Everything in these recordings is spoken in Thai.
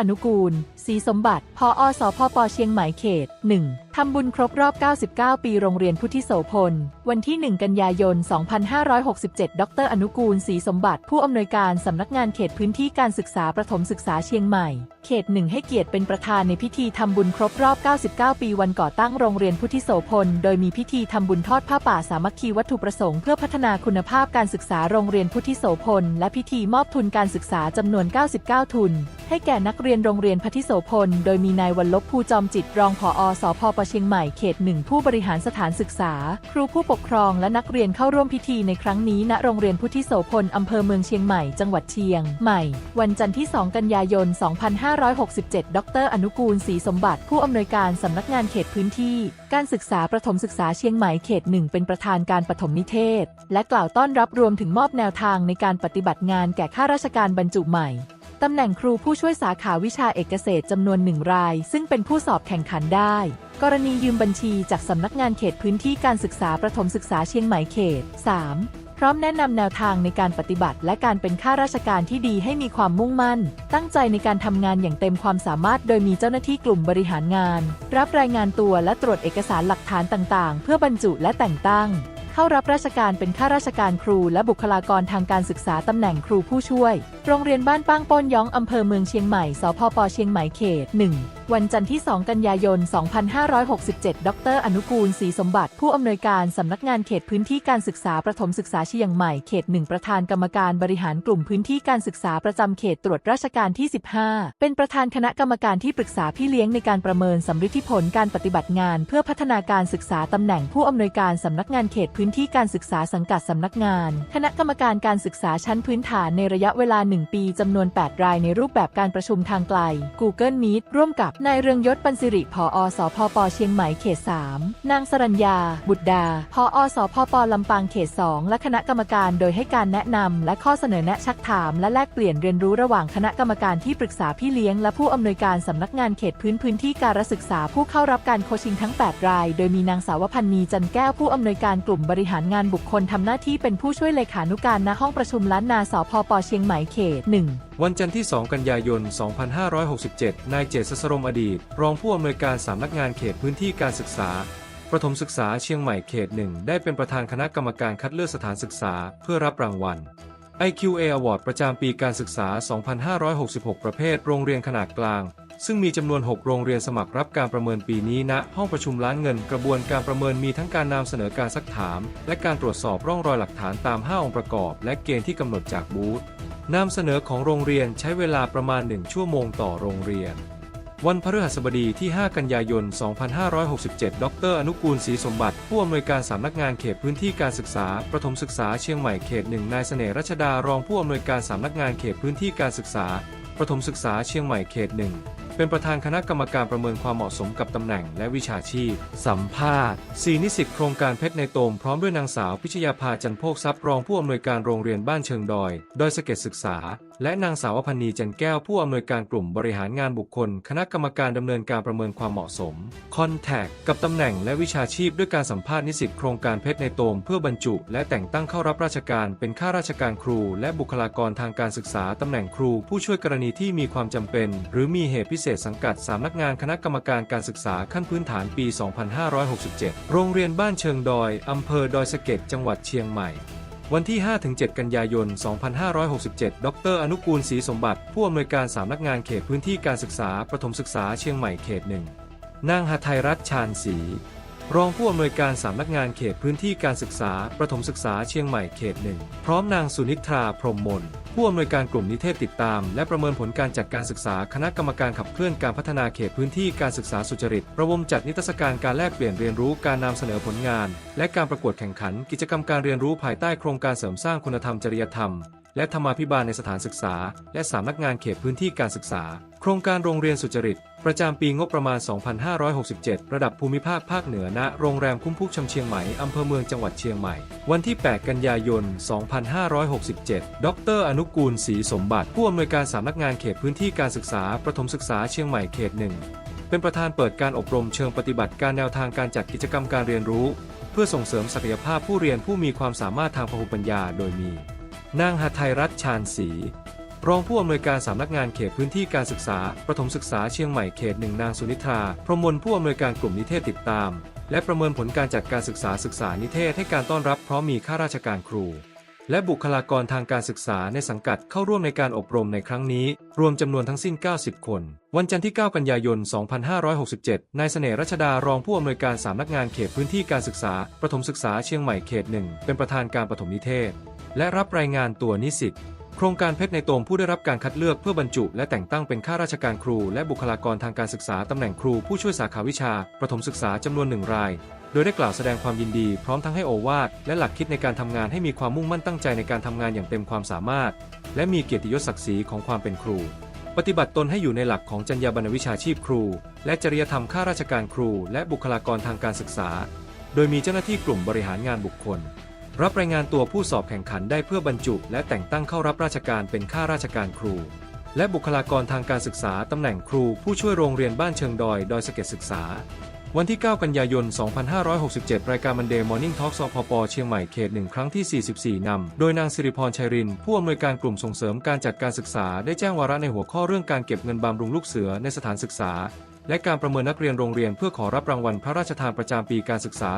อนุกูลศรีสมบัติพออสพปเชียงใหม่เขต 1. ทำบุญครบรอบ 99 ปีโรงเรียนพุทธิโสพล วันที่ 1 กันยายน 2567 ดร อนุกูลศรีสมบัติ ผู้อำนวยการสำนักงานเขตพื้นที่การศึกษาประถมศึกษาเชียงใหม่ เขตหนึ่งให้เกียรติเป็นประธานในพิธีทำบุญครบรอบ 99 ปีวันก่อตั้งโรงเรียนพุทธิโสพล โดยมีพิธีทำบุญทอดผ้าป่าสามัคคีวัตถุประสงค์เพื่อพัฒนาคุณภาพการศึกษาโรงเรียนพุทธิโสพล และพิธีมอบทุนการศึกษาจำนวน 99 ทุน ให้แก่นักเรียนโรงเรียนพุทธิโสพล โดยมีนายวันลบภูจอมจิตรองผอสพปเชียงใหม่เขตหนึ่งผู้บริหารสถานศึกษา ครูผู้ปกครองและนักเรียนเข้าร่วมพิธีในครั้งนี้ณโรงเรียนพุทธิโสพลอำเภอเมืองเชียงใหม่จังหวัดเชียงใหม่ วันจันทร์ที่ 2 กันยายน 2567 ดร อนุกูลศรีสมบัติ ผู้อำนวยการสำนักงานเขตพื้นที่ การศึกษาประถมศึกษาเชียงใหม่เขตหนึ่งเป็นประธานการปฐมนิเทศ และกล่าวต้อนรับรวมถึงมอบแนวทางในการปฏิบัติงานแก่ข้าราชการบรรจุใหม่ตำแหน่งครูผู้ช่วยสาขาวิชาเอกเกษตรจำนวนหนึ่งราย ซึ่งเป็นผู้สอบแข่งขันได้ กรณียืมบัญชีจากสำนักงานเขตพื้นที่การศึกษาประถมศึกษาเชียงใหม่เขต 3. พร้อมแนะนำแนวทางในการปฏิบัติ และการเป็นข้าราชการที่ดีให้มีความมุ่งมั่น ตั้งใจในการทำงานอย่างเต็มความสามารถ โดยมีเจ้าหน้าที่กลุ่มบริหารงาน รับรายงานตัวและตรวจเอกสารหลักฐานต่าง ๆ เพื่อบรรจุและแต่งตั้ง เข้ารับราชการเป็นข้าราชการครู และบุคลากรทางการศึกษาตำแหน่งครูผู้ช่วย โรงเรียนบ้านป้างป้นย้องอำเภอเมืองเชียงใหม่ สพปเชียงใหม่เขต 1วันจันทร์ที่ 2 กันยายน 2567 ดร อนุกูลศรีสมบัติ ผู้อำนวยการสำนักงานเขตพื้นที่การศึกษาประถมศึกษาเชียงใหม่ เขต1ประธานกรรมการบริหารกลุ่มพื้นที่การศึกษาประจำเขตตรวจราชการที่ 15 เป็นประธานคณะกรรมการที่ปรึกษาพี่เลี้ยงในการประเมินสำฤทธิผลการปฏิบัติงาน เพื่อพัฒนาการศึกษาตำแหน่งผู้อำนวยการสำนักงานเขตพื้นที่การศึกษาสังกัดสำนักงาน คณะกรรมการการศึกษาชั้นพื้นฐานในระยะเวลา 1 ปีจำนวน 8 รายในรูปแบบการประชุมทางไกล Google Meet ร่วมกับนายเรืองยศปันสิริผออสพปเชียงใหม่เขต 3 นางสรัญญา บุตรดาผออสพปลำปางเขต 2 และคณะกรรมการโดยให้การแนะนำและข้อเสนอแนะชักถาม และแลกเปลี่ยนเรียนรู้ระหว่างคณะกรรมการที่ปรึกษาพี่เลี้ยง และผู้อำนวยการสำนักงานเขตพื้นพื้นที่การศึกษาผู้เข้ารับการโคชชิงทั้ง 8 ราย โดยมีนางสาวพันนีจันแก้วผู้อำนวยการกลุ่มบริหารงานบุคคลทำหน้าที่เป็นผู้ช่วยเลขานุการณห้องประชุมล้านนาสพปเชียงใหม่เขต 1 วันจันทร์ที่ 2 กันยายน 2567 นายเจษสรมอดีต รองผู้อำนวยการสำนักงานเขตพื้นที่การศึกษา ประถมศึกษาเชียงใหม่เขตหนึ่งได้เป็นประธานคณะกรรมการคัดเลือกสถานศึกษาเพื่อรับรางวัล IQA Award ประจำปีการศึกษา 2566 ประเภท โรงเรียนขนาดกลาง ซึ่งมีจำนวน 6 โรงเรียนสมัครรับการประเมินปีนี้ณห้องประชุมล้านเงิน กระบวนการประเมินมีทั้งการนำเสนอการซักถาม และการตรวจสอบร่องรอยหลักฐานตาม 5 องค์ประกอบ และเกณฑ์ที่กำหนดจากบูธนำเสนอของโรงเรียนใช้เวลาประมาณ 1 ชั่วโมงต่อโรงเรียน วันพฤหัสบดีที่ 5 กันยายน 2567 ดร อนุกูลศรีสมบัติ ผู้อำนวยการสำนักงานเขตพื้นที่การศึกษา ประถมศึกษาเชียงใหม่เขตหนึ่งนายเสน่ห์รัชดารองผู้อำนวยการสำนักงานเขตพื้นที่การศึกษา ประถมศึกษาเชียงใหม่เขตหนึ่งเป็นประธานคณะกรรมการประเมินความเหมาะสมกับตำแหน่งและวิชาชีพ สัมภาษณ์สีนิสิตโครงการเพชรในโตมพร้อมด้วยนางสาวพิชยาภาจันโภคทรัพย์รองผู้อำนวยการโรงเรียนบ้านเชิงดอย ดอยสะเก็ดศึกษาและนางสาวพันนีจันแก้วผู้อำนวยการกลุ่มบริหารงานบุคคล คณะกรรมการดำเนินการประเมินความเหมาะสมคอนแทคกับตำแหน่งและวิชาชีพด้วยการสัมภาษณ์นิสิตโครงการเพชรในโตมเพื่อบรรจุ และแต่งตั้งเข้ารับราชการเป็นข้าราชการครู และบุคลากรทางการศึกษาตำแหน่งครู ผู้ช่วยกรณีที่มีความจำเป็น หรือมีเหตุพิเศษสังกัดสำนักงานคณะกรรมการการศึกษาขั้นพื้นฐานปี 2567 โรงเรียนบ้านเชิงดอยอำเภอดอยสะเก็ดจังหวัดเชียงใหม่ วันที่ 5-7 กันยายน 2567 ดร อนุกูลศรีสมบัติ ผู้อำนวยการสำนักงานเขตพื้นที่การศึกษา ประถมศึกษาเชียงใหม่เขตหนึ่ง นางหทัยรัตน์ชาญศรี รองผู้อำนวยการสำนักงานเขตพื้นที่การศึกษา ประถมศึกษาเชียงใหม่เขตหนึ่งพร้อมนางสุนิทราพรมมนผู้อำนวยการกลุ่มนิเทศติดตาม และประเมินผลการจัดการศึกษาคณะกรรมการขับเคลื่อนการพัฒนาเขตพื้นที่การศึกษาสุจริต ระวมจัดนิทรรศการการแลกเปลี่ยนเรียนรู้การนำเสนอผลงาน และการประกวดแข่งขัน กิจกรรมการเรียนรู้ภายใต้โครงการเสริมสร้างคุณธรรมจริยธรรม และธรรมาภิบาลในสถานศึกษา และสำนักงานเขตพื้นที่การศึกษา โครงการโรงเรียนสุจริต ประจำปีงบประมาณ 2567 ระดับภูมิภาคภาคเหนือณโรงแรมคุ้มพุกชำเชียงใหม่ อำเภอเมืองจังหวัดเชียงใหม่ วันที่ 8 กันยายน 2567 ดร อนุกูลศรีสมบัติ ผู้อำนวยการสำนักงานเขตพื้นที่การศึกษา ประถมศึกษาเชียงใหม่เขตหนึ่ง เป็นประธานเปิดการอบรมเชิงปฏิบัติการแนวทางการจัดกิจกรรมการเรียนรู้ เพื่อส่งเสริมศักยภาพผู้เรียนผู้มีความสามารถทางพหุปัญญา โดยมี นางหทัยรัตน์ชาญศรี รองผู้อำนวยการสำนักงานเขตพื้นที่การศึกษา ประถมศึกษาเชียงใหม่เขตหนึ่งนางสุนิธา พรหมมลผู้อำนวยการกลุ่มนิเทศติดตาม และประเมินผลการจัดการศึกษาศึกษานิเทศให้การต้อนรับพร้อมมีข้าราชการครู และบุคลากรทางการศึกษาในสังกัดเข้าร่วมในการอบรมในครั้งนี้ รวมจำนวนทั้งสิ้น 90 คน วันจันทร์ที่ 9 กันยายน 2567 นายเสน่ห์รัชดารองผู้อำนวยการสำนักงานเขตพื้นที่การศึกษา ประถมศึกษาเชียงใหม่เขตหนึ่งเป็นประธานการประถมนิเทศ และรับรายงานตัวนิสิต โครงการเพชรในโตมผู้ได้รับการคัดเลือกเพื่อบรรจุ และแต่งตั้งเป็นข้าราชการครู และบุคลากรทางการศึกษาตำแหน่งครูผู้ช่วยสาขาวิชา ประถมศึกษาจำนวนหนึ่งราย โดยได้กล่าวแสดงความยินดีพร้อมทั้งให้โอวาทและหลักคิดในการทำงานให้มีความมุ่งมั่นตั้งใจในการทำงานอย่างเต็มความสามารถ และมีเกียรติยศศักดิ์ศรีของความเป็นครู ปฏิบัติตนให้อยู่ในหลักของจรรยาบรรณวิชาชีพครู และจริยธรรมข้าราชการครู และบุคลากรทางการศึกษา โดยมีเจ้าหน้าที่กลุ่มบริหารงานบุคคล รับรายงานตัวผู้สอบแข่งขันได้เพื่อบรรจุ และแต่งตั้งเข้ารับราชการเป็นข้าราชการครู และบุคลากรทางการศึกษาตำแหน่งครูผู้ช่วยโรงเรียนบ้านเชิงดอย ดอยสะเก็ดศึกษา วันที่ 9 กันยายน 2567 รายการมันเดย์มอร์นิ่งทอล์กสพปเชียงใหม่เขตหนึ่งครั้งที่ 44 นำ โดยนางสิริพรชัยริน ผู้อำนวยการกลุ่มส่งเสริมการจัดการศึกษา ได้แจ้งวาระในหัวข้อเรื่องการเก็บเงินบำรุงลูกเสือในสถานศึกษา และการประเมินนักเรียนโรงเรียนเพื่อขอรับรางวัลพระราชทานประจำปีการศึกษา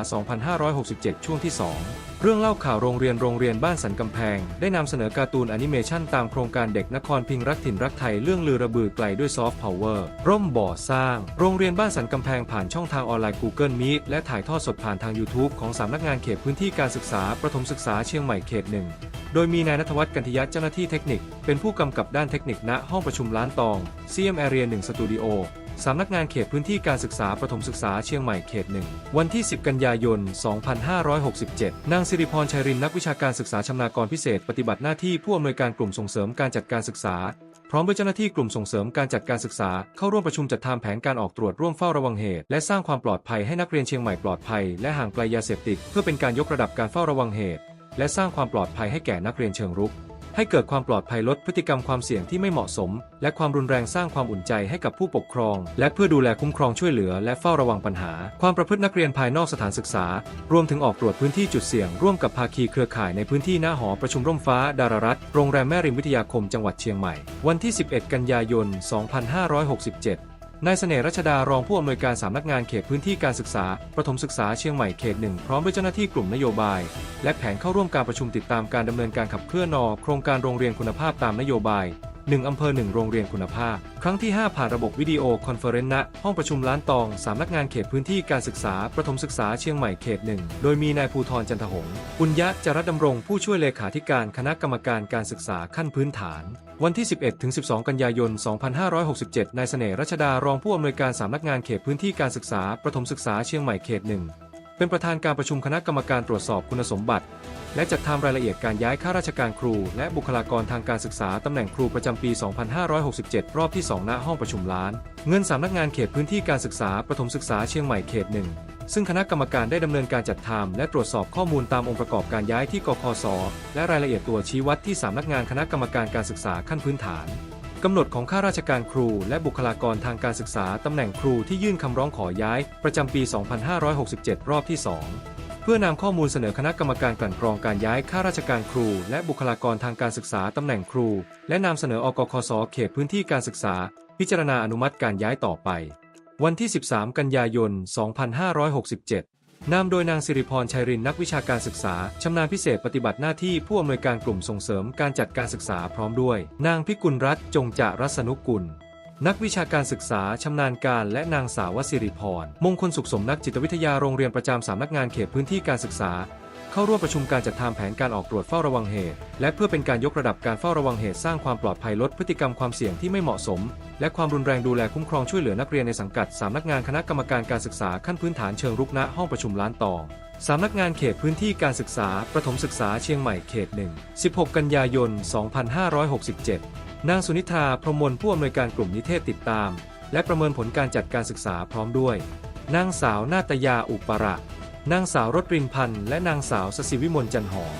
2567 ช่วงที่ 2 เรื่องเล่าข่าวโรงเรียนโรงเรียนบ้านสันกำแพง ได้นำเสนอการ์ตูนแอนิเมชันตามโครงการเด็กนครพิงรักถิ่นรักไทยเรื่องลือระบือไกลด้วยซอฟต์พาวเวอร์ร่มบ่อสร้าง โรงเรียนบ้านสันกำแพงผ่านช่องทางออนไลน์ Google Meet และถ่ายทอดสดผ่านทาง YouTube ของสำนักงานเขตพื้นที่การศึกษาประถมศึกษาเชียงใหม่เขตหนึ่งโดยมีนายนทวัฒน์กันทิยะเจ้าหน้าที่เทคนิค เป็นผู้กำกับด้านเทคนิคณห้องประชุมล้านตอง CM Area 1 Studio สำนักงานเขตพื้นที่การศึกษาประถมศึกษาเชียงใหม่เขตหนึ่งวันที่ 10 กันยายน 2567 นางสิริพรชัยรินนักวิชาการศึกษาชำนาญกรพิเศษ ปฏิบัติหน้าที่ผู้อำนวยการกลุ่มส่งเสริมการจัดการศึกษา พร้อมด้วยเจ้าหน้าที่กลุ่มส่งเสริมการจัดการศึกษา เข้าร่วมประชุมจัดทำแผนการออกตรวจร่วมเฝ้าระวังเหตุ และสร้างความปลอดภัยให้นักเรียนเชียงใหม่ปลอดภัยและห่างไกลยาเสพติดเพื่อเป็นการยกระดับการเฝ้าระวังเหตุ และสร้างความปลอดภัยให้แก่นักเรียนเชิงรุก ให้เกิดความปลอดภัยลดพฤติกรรมความเสี่ยงที่ไม่เหมาะสม และความรุนแรงสร้างความอุ่นใจให้กับผู้ปกครอง และเพื่อดูแลคุ้มครองช่วยเหลือ และเฝ้าระวังปัญหา ความประพฤตินักเรียนภายนอกสถานศึกษา รวมถึงออกตรวจพื้นที่จุดเสี่ยง ร่วมกับภาคีเครือข่ายในพื้นที่หน้าหอประชุมร่มฟ้า ดารารัฐโรงแรมแม่ริมวิทยาคมจังหวัดเชียงใหม่ วันที่ 11 กันยายน 2567 นายเสน่ห์รัชดารองผู้อำนวยการสำนักงานเขตพื้นที่การศึกษา ประถมศึกษาเชียงใหม่เขตหนึ่งพร้อมด้วยเจ้าหน้าที่กลุ่มนโยบาย และแผนเข้าร่วมการประชุมติดตามการดำเนินการขับเคลื่อนนอโครงการโรงเรียนคุณภาพตามนโยบาย 1 อำเภอ 1 โรงเรียนคุณภาพ ครั้งที่ 5 ผ่านระบบวิดีโอคอนเฟอเรนซ์ณห้องประชุมล้านตองสำนักงานเขตพื้นที่การศึกษา ประถมศึกษาเชียงใหม่เขตหนึ่งโดยมีนายภูธรจันทหงปุญญะจารดำรงผู้ช่วยเลขาธิการคณะกรรมการการศึกษาขั้นพื้นฐาน วันที่ 11ถึง12 กันยายน 2567 นายเสน่ห์รัชดารองผู้อำนวยการสำนักงานเขตพื้นที่การศึกษา ประถมศึกษาเชียงใหม่เขตหนึ่ง เป็นประธานการประชุมคณะกรรมการตรวจสอบคุณสมบัติ และจัดทำรายละเอียดการย้ายข้าราชการครู และบุคลากรทางการศึกษาตำแหน่งครูประจำปี 2567 รอบที่ 2 ณ ห้องประชุมล้าน เงินสำนักงานเขตพื้นที่การศึกษาประถมศึกษาเชียงใหม่เขตหนึ่งซึ่งคณะกรรมการได้ดำเนินการจัดทำและตรวจสอบข้อมูลตามองค์ประกอบการย้ายที่กคสและรายละเอียดตัวชี้วัดที่สำนักงานคณะกรรมการการศึกษาขั้นพื้นฐาน กำหนดของข้าราชการครูและบุคลากรทางการศึกษาตำแหน่งครูที่ยื่นคำร้องขอย้าย ประจำปี 2567 รอบที่ 2 เพื่อนำข้อมูลเสนอคณะกรรมการกลั่นกรองการย้ายข้าราชการครู และบุคลากรทางการศึกษาตำแหน่งครู และนำเสนออกคสเขตพื้นที่การศึกษา พิจารณาอนุมัติการย้ายต่อไป วันที่ 13 กันยายน 2567 นำโดยนางสิริพรชัยรินนักวิชาการศึกษา ชำนาญพิเศษปฏิบัติหน้าที่ผู้อำนวยการกลุ่มส่งเสริมการจัดการศึกษาพร้อมด้วย นางพิกุลรัตน์จงจารัศนุกุล นักวิชาการศึกษา ชำนาญการและนางสาวสิริพรมงคลสุขสมนักจิตวิทยาโรงเรียนประจำสำนักงานเขตพื้นที่การศึกษา เข้าร่วมประชุมการจัดทำแผนการออกตรวจเฝ้าระวังเหตุ และเพื่อเป็นการยกระดับการเฝ้าระวังเหตุสร้างความปลอดภัยลดพฤติกรรมความเสี่ยงที่ไม่เหมาะสม และความรุนแรงดูแลคุ้มครองช่วยเหลือนักเรียนในสังกัดสำนักงานคณะกรรมการการศึกษาขั้นพื้นฐานเชิงรุกณห้องประชุมล้านตองสำนักงานเขตพื้นที่การศึกษา ประถมศึกษาเชียงใหม่เขตหนึ่ง16 กันยายน 2567 นางสุนิธาพรหมมลผู้อำนวยการกลุ่มนิเทศติดตาม และประเมินผลการจัดการศึกษาพร้อมด้วย นางสาวนาตยาอุประ นางสาวรถรินพันธ์และนางสาวสศิวิมลจันหอม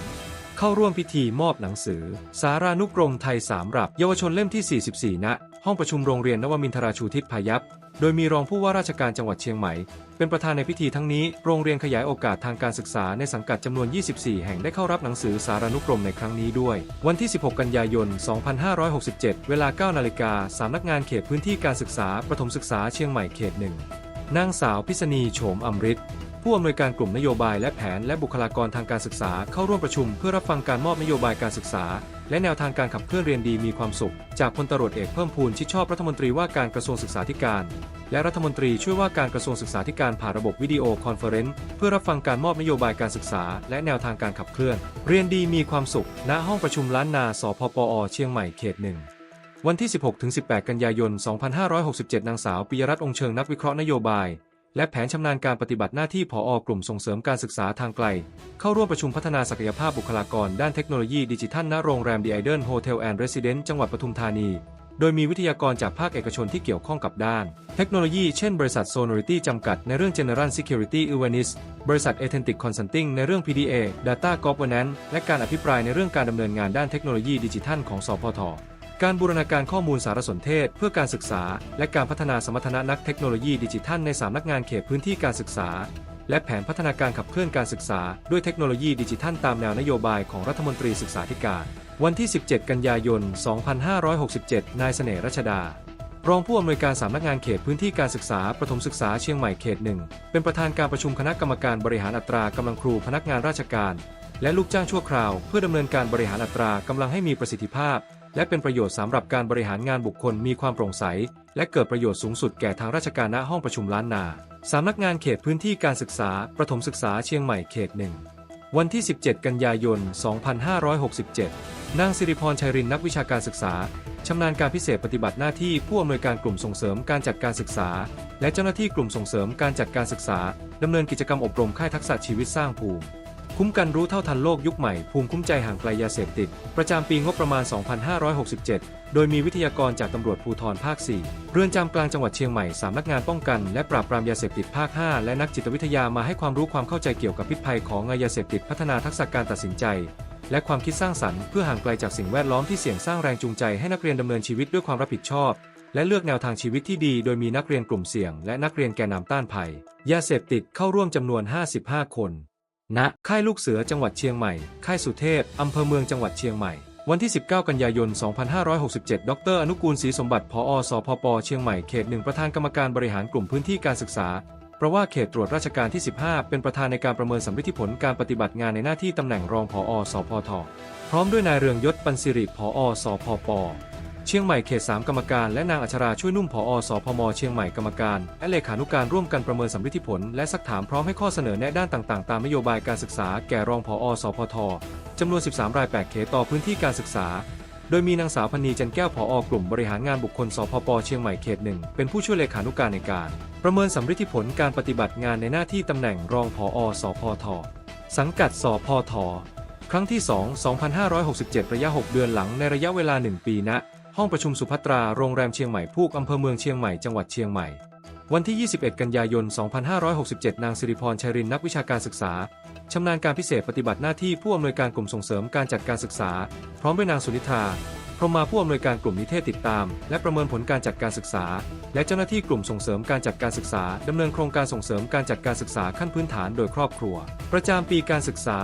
เข้าร่วมพิธีมอบหนังสือ สารานุกรมไทยสามรับ เยาวชนเล่มที่ 44 ณ ห้องประชุมโรงเรียนนวมินทราชูทิศพายัพ โดยมีรองผู้ว่าราชการจังหวัดเชียงใหม่ เป็นประธานในพิธีทั้งนี้ โรงเรียนขยายโอกาสทางการศึกษาในสังกัดจำนวน 24 แห่งได้เข้ารับหนังสือสารานุกรมในครั้งนี้ด้วย วันที่ 16 กันยายน 2567 เวลา 9 นาฬิกาสำนักงานเขตพื้นที่การศึกษาประถมศึกษาเชียงใหม่เขตหนึ่งนางสาวพิษณีโฉมอมฤทธิ์ ผู้อำนวยการกลุ่มนโยบายและแผนและบุคลากรทางการศึกษาเข้าร่วมประชุม เพื่อรับฟังการมอบนโยบายการศึกษา และแนวทางการขับเคลื่อนเรียนดีมีความสุข จากพลตรวจเอกเพิ่มพูนชิดชอบรัฐมนตรีว่าการกระทรวงศึกษาธิการ และรัฐมนตรีช่วยว่าการกระทรวงศึกษาธิการผ่านระบบวิดีโอคอนเฟอเรนซ์เพื่อรับฟังการมอบนโยบายการศึกษา และแนวทางการขับเคลื่อน เรียนดีมีความสุข ณห้องประชุมล้านนาสพปอเชียงใหม่เขตหนึ่งวันที่ 16-18 กันยายน 2567 นางสาวปิยรัตน์องค์เชิงนักวิเคราะห์นโยบาย และแผนชำนาญการปฏิบัติหน้าที่ผออกลุ่มส่งเสริมการศึกษาทางไกล เข้าร่วมประชุมพัฒนาศักยภาพบุคลากรด้านเทคโนโลยีดิจิทัลณโรงแรมดีไอเดนโฮเทลแอนด์เรสซิเดนต์จังหวัดปทุมธานี โดยมีวิทยากรจากภาคเอกชนที่เกี่ยวข้องกับด้าน เทคโนโลยีเช่นบริษัท Sonority จำกัดในเรื่อง General Security Awareness บริษัท Authentic Consulting ในเรื่อง PDA Data Governance และการอภิปรายในเรื่องการดำเนินงานด้านเทคโนโลยีดิจิทัลของสพท การบูรณาการข้อมูลสารสนเทศ เพื่อการศึกษา และการพัฒนาสมรรถนะนักเทคโนโลยีดิจิทัลในสามนักงานเขตพื้นที่การศึกษา และแผนพัฒนาการขับเคลื่อนการศึกษา ด้วยเทคโนโลยีดิจิทัลตามแนวนโยบายของรัฐมนตรีศึกษาธิการ วันที่ 17 กันยายน 2567 นายเสน่ห์รัชดารองผู้อำนวยการสำนักงานเขตพื้นที่การศึกษาประถมศึกษาเชียงใหม่เขตหนึ่งเป็นประธานการประชุมคณะกรรมการบริหารอัตรากำลังครูพนักงานราชการ และลูกจ้างชั่วคราว เพื่อดำเนินการบริหารอัตรากำลังให้มีประสิทธิภาพ และเป็นประโยชน์สำหรับการบริหารงานบุคคลมีความโปร่งใส และเกิดประโยชน์สูงสุดแก่ทางราชการณห้องประชุมล้านนาสำนักงานเขตพื้นที่การศึกษา ประถมศึกษาเชียงใหม่เขตหนึ่งวันที่ 17 กันยายน 2567 นางสิริพรชัยรินนักวิชาการศึกษา ชำนาญการพิเศษปฏิบัติหน้าที่ผู้อำนวยการกลุ่มส่งเสริมการจัดการศึกษา และเจ้าหน้าที่กลุ่มส่งเสริมการจัดการศึกษาดำเนินกิจกรรมอบรมค่ายทักษะชีวิตสร้างภูมิ คุ้มกันรู้เท่าทันโลกยุคใหม่ ภูมิคุ้มใจห่างไกลยาเสพติด ประจำปีงบประมาณ 2567 โดยมีวิทยากรจากตำรวจภูธรภาค 4 เรือนจำกลางจังหวัดเชียงใหม่สามนักงานป้องกัน และปราบปรามยาเสพติดภาค 5 และนักจิตวิทยามาให้ความรู้ความเข้าใจเกี่ยวกับพิษภัยของยาเสพติดพัฒนาทักษะการตัดสินใจ และความคิดสร้างสรรค์เพื่อห่างไกลจากสิ่งแวดล้อมที่เสี่ยงสร้างแรงจูงใจให้นักเรียนดำเนินชีวิตด้วยความรับผิดชอบและเลือกแนวทางชีวิตที่ดี โดยมีนักเรียนกลุ่มเสี่ยง และนักเรียนแกนนำต้านภัย ยาเสพติดเข้าร่วมจำนวน 55 คน ณค่ายลูกเสือจังหวัดเชียงใหม่ ค่ายสุเทพ อำเภอเมืองจังหวัดเชียงใหม่ วันที่ 19 กันยายน 2567 ดร อนุกูลศรีสมบัติ ผอ สพป เชียงใหม่ เขตหนึ่งประธานกรรมการบริหารกลุ่มพื้นที่การศึกษาปราะว่าเขตตรวจราชการที่ 15 เป็นประธานในการประเมินสำฤทธิผลการปฏิบัติงานในหน้าที่ตำแหน่งรองผอ สพท พร้อมด้วยนายเรืองยศ ปันสิริ ผอ สพป เชียงใหม่เขต 3 กรรมการและนางอัชราช่วยนุ่มผอสพม เชียงใหม่กรรมการและเลขานุการร่วมกันประเมินสำฤทธิผล และสักถามพร้อมให้ข้อเสนอแนะด้านต่างๆ ตามนโยบายการศึกษาแก่รองผอสพทจำนวน 13 ราย8เขตต่อพื้นที่การศึกษา โดยมีนางสาวพนีจันแก้วผอกลุ่มบริหารงานบุคคลสพปเชียงใหม่เขตหนึ่งเป็นผู้ช่วยเลขานุการในการ ประเมินสำฤทธิผลการปฏิบัติงานในหน้าที่ตำแหน่งรองผอสพทสังกัดสพทครั้งที่ 2 2567 ระยะ 6 เดือนหลังในระยะเวลา 1 ปีณ ห้องประชุมสุภัตราโรงแรมเชียงใหม่พูกอำเภอเมืองเชียงใหม่จังหวัดเชียงใหม่ วันที่ 21 กันยายน 2567 นางสิริพรชัยรินนักวิชาการศึกษาชำนาญการพิเศษปฏิบัติหน้าที่ผู้อำนวยการกลุ่มส่งเสริมการจัดการศึกษา พร้อมด้วยนางสุนิธาพรมมาผู้อำนวยการกลุ่มนิเทศติดตาม และประเมินผลการจัดการศึกษา และเจ้าหน้าที่กลุ่มส่งเสริมการจัดการศึกษาดำเนินโครงการส่งเสริมการจัดการศึกษาขั้นพื้นฐานโดยครอบครัว ประจำปีการศึกษา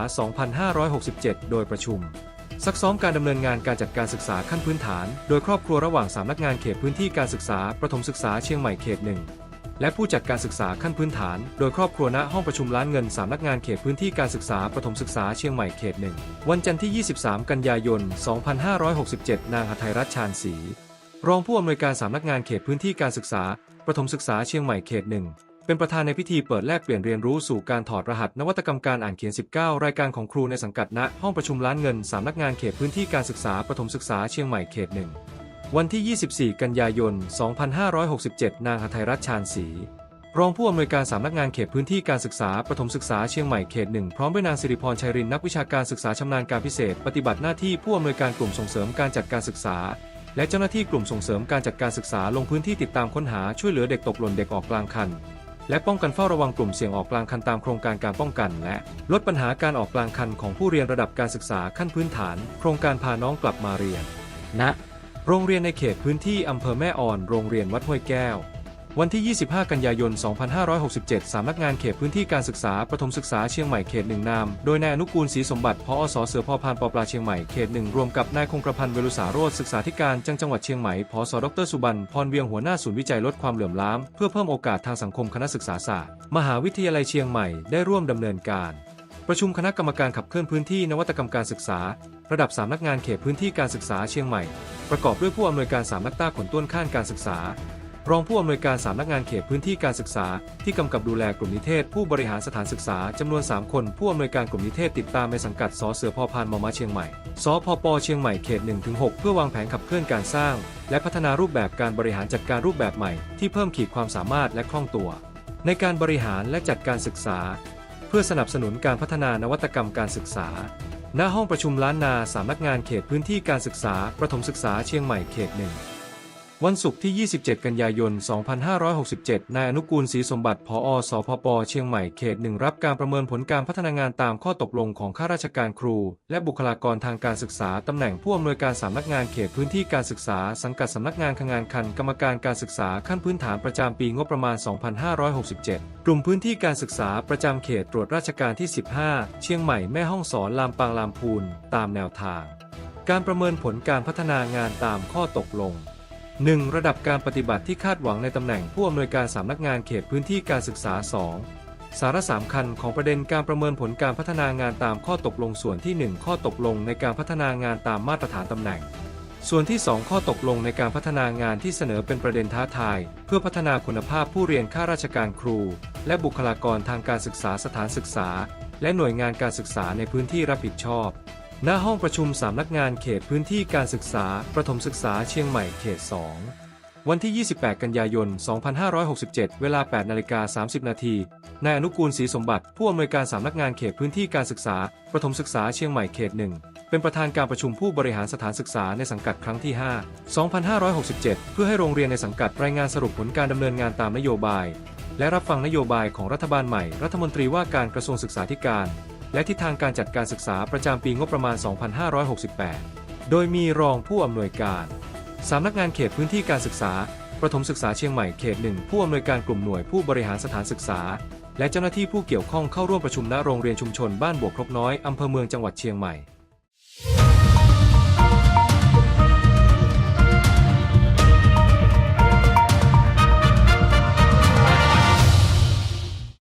2567 โดยประชุม ซักซ้อมการดำเนินงานการจัดการศึกษาขั้นพื้นฐาน โดยครอบครัวระหว่างสามนักงานเขตพื้นที่การศึกษาประถมศึกษาเชียงใหม่เขตหนึ่งและผู้จัดการศึกษาขั้นพื้นฐาน โดยครอบครัวณห้องประชุมล้านเงินสามนักงานเขตพื้นที่การศึกษาประถมศึกษาเชียงใหม่เขตหนึ่งวันจันทร์ที่ 23 กันยายน 2567 นางหทัยรัตน์ชาญศรีรองผู้อำนวยการสามนักงานเขตพื้นที่การศึกษาประถมศึกษาเชียงใหม่เขตหนึ่ง เป็นประธานในพิธีเปิดแลกเปลี่ยนเรียนรู้สู่การถอดรหัสนวัตกรรมการอ่านเขียน 19 รายการของครูในสังกัดณห้องประชุมล้านเงินสามนักงานเขตพื้นที่การศึกษาประถมศึกษาเชียงใหม่เขตหนึ่งวันที่ 24 กันยายน 2567 นางหทัยรัตน์ชาญศรีรองผู้อำนวยการสำนักงานเขตพื้นที่การศึกษาประถมศึกษาเชียงใหม่เขตหนึ่งพร้อมด้วยนางสิริพรชัยรินนักวิชาการศึกษาชำนาญการพิเศษ ปฏิบัติหน้าที่ผู้อำนวยการกลุ่มส่งเสริมการจัดการศึกษา และเจ้าหน้าที่กลุ่มส่งเสริมการจัดการศึกษาลงพื้นที่ติดตามค้นหาช่วยเหลือเด็กตกหล่นเด็กออกกลางคัน และป้องกันเฝ้าระวังกลุ่มเสี่ยงออกกลางคันตามโครงการการป้องกัน และลดปัญหาการออกกลางคันของผู้เรียนระดับการศึกษาขั้นพื้นฐาน โครงการพาน้องกลับมาเรียนณโรงเรียนในเขตพื้นที่อำเภอแม่อ่อน โรงเรียนวัดห้วยแก้ว วันที่ 25 กันยายน 2567 สำนักงานเขตพื้นที่การศึกษา ประถมศึกษาเชียงใหม่เขตหนึ่งนาม โดยนายอนุกูลศรีสมบัติ พออสเสือพอพานปอปลาเชียงใหม่เขตหนึ่งรวมกับนายคงกระพันธ์เวลุสาโรธศึกษาธิการจังจังหวัดเชียงใหม่ พอสดรสุบันพรเวียงหัวหน้าศูนย์วิจัยลดความเหลื่อมล้ำเพื่อเพิ่มโอกาสทางสังคมคณะศึกษาศาสตร์ มหาวิทยาลัยเชียงใหม่ได้ร่วมดำเนินการประชุมคณะกรรมการขับเคลื่อนพื้นที่นวัตกรรมการศึกษา ระดับสำนักงานเขตพื้นที่การศึกษาเชียงใหม่ ประกอบด้วยผู้อำนวยการสามนักต้าขนต้นข้านการศึกษา รองผู้อำนวยการสามนักงานเขตพื้นที่การศึกษา ที่กำกับดูแลกลุ่มนิเทศ ผู้บริหารสถานศึกษาจำนวน 3 คน ผู้อำนวยการกลุ่มนิเทศติดตามในสังกัดสเสือพอพานมมเชียงใหม่สพปเชียงใหม่เขต1-6 เพื่อวางแผนขับเคลื่อนการสร้าง และพัฒนารูปแบบการบริหารจัดการรูปแบบใหม่ ที่เพิ่มขีดความสามารถและคล่องตัว ในการบริหารและจัดการศึกษา เพื่อสนับสนุนการพัฒนานวัตกรรมการศึกษาณห้องประชุมล้านนาสำนักงานเขตพื้นที่การศึกษา ประถมศึกษาเชียงใหม่เขตหนึ่ง วันศุกร์ที่ 27 กันยายน 2567 นายอนุกูลศรีสมบัติ ผอ สพป เชียงใหม่ เขตหนึ่งรับการประเมินผลการพัฒนางานตามข้อตกลงของข้าราชการครู และบุคลากรทางการศึกษา ตำแหน่งผู้อำนวยการสำนักงานเขตพื้นที่การศึกษา สังกัดสำนักงานคงานคัน กรรมการการศึกษาขั้นพื้นฐานประจำปีงบประมาณ 2567 กลุ่มพื้นที่การศึกษาประจำเขตตรวจราชการที่ 15 เชียงใหม่ แม่ห้องสอนลำปางลำพูน ตามแนวทาง การประเมินผลการพัฒนางานตามข้อตกลง 1. ระดับการปฏิบัติที่คาดหวังในตำแหน่งผู้อำนวยการสำนักงานเขตพื้นที่การศึกษา 2. สาระสำคัญของประเด็นการประเมินผลการพัฒนางานตามข้อตกลงส่วนที่ 1 ข้อตกลงในการพัฒนางานตามมาตรฐานตำแหน่ง ส่วนที่ 2 ข้อตกลงในการพัฒนางานที่เสนอเป็นประเด็นท้าทาย เพื่อพัฒนาคุณภาพผู้เรียนข้าราชการครู และบุคลากรทางการศึกษาสถานศึกษา และหน่วยงานการศึกษาในพื้นที่รับผิดชอบ ณห้องประชุมสำนักงานเขตพื้นที่การศึกษา ประถมศึกษาเชียงใหม่เขต 2 วันที่ 28 กันยายน 2567 เวลา 8นาฬิกา30 นาที นายอนุกูลศรีสมบัติ ผู้อำนวยการสำนักงานเขตพื้นที่การศึกษา ประถมศึกษาเชียงใหม่เขตหนึ่งเป็นประธานการประชุมผู้บริหารสถานศึกษาในสังกัดครั้งที่ 5 2567 เพื่อให้โรงเรียนในสังกัดรายงานสรุปผลการดำเนินงานตามนโยบาย และรับฟังนโยบายของรัฐบาลใหม่ รัฐมนตรีว่าการกระทรวงศึกษาธิการ และทิศทางการจัดการศึกษาประจำปีงบประมาณ 2568 โดยมีรองผู้อำนวยการสำนักงานเขตพื้นที่การศึกษา ประถมศึกษาเชียงใหม่เขตหนึ่งผู้อำนวยการกลุ่มหน่วยผู้บริหารสถานศึกษา และเจ้าหน้าที่ผู้เกี่ยวข้องเข้าร่วมประชุมณโรงเรียนชุมชนบ้านบวกครกน้อยอำเภอเมืองจังหวัดเชียงใหม่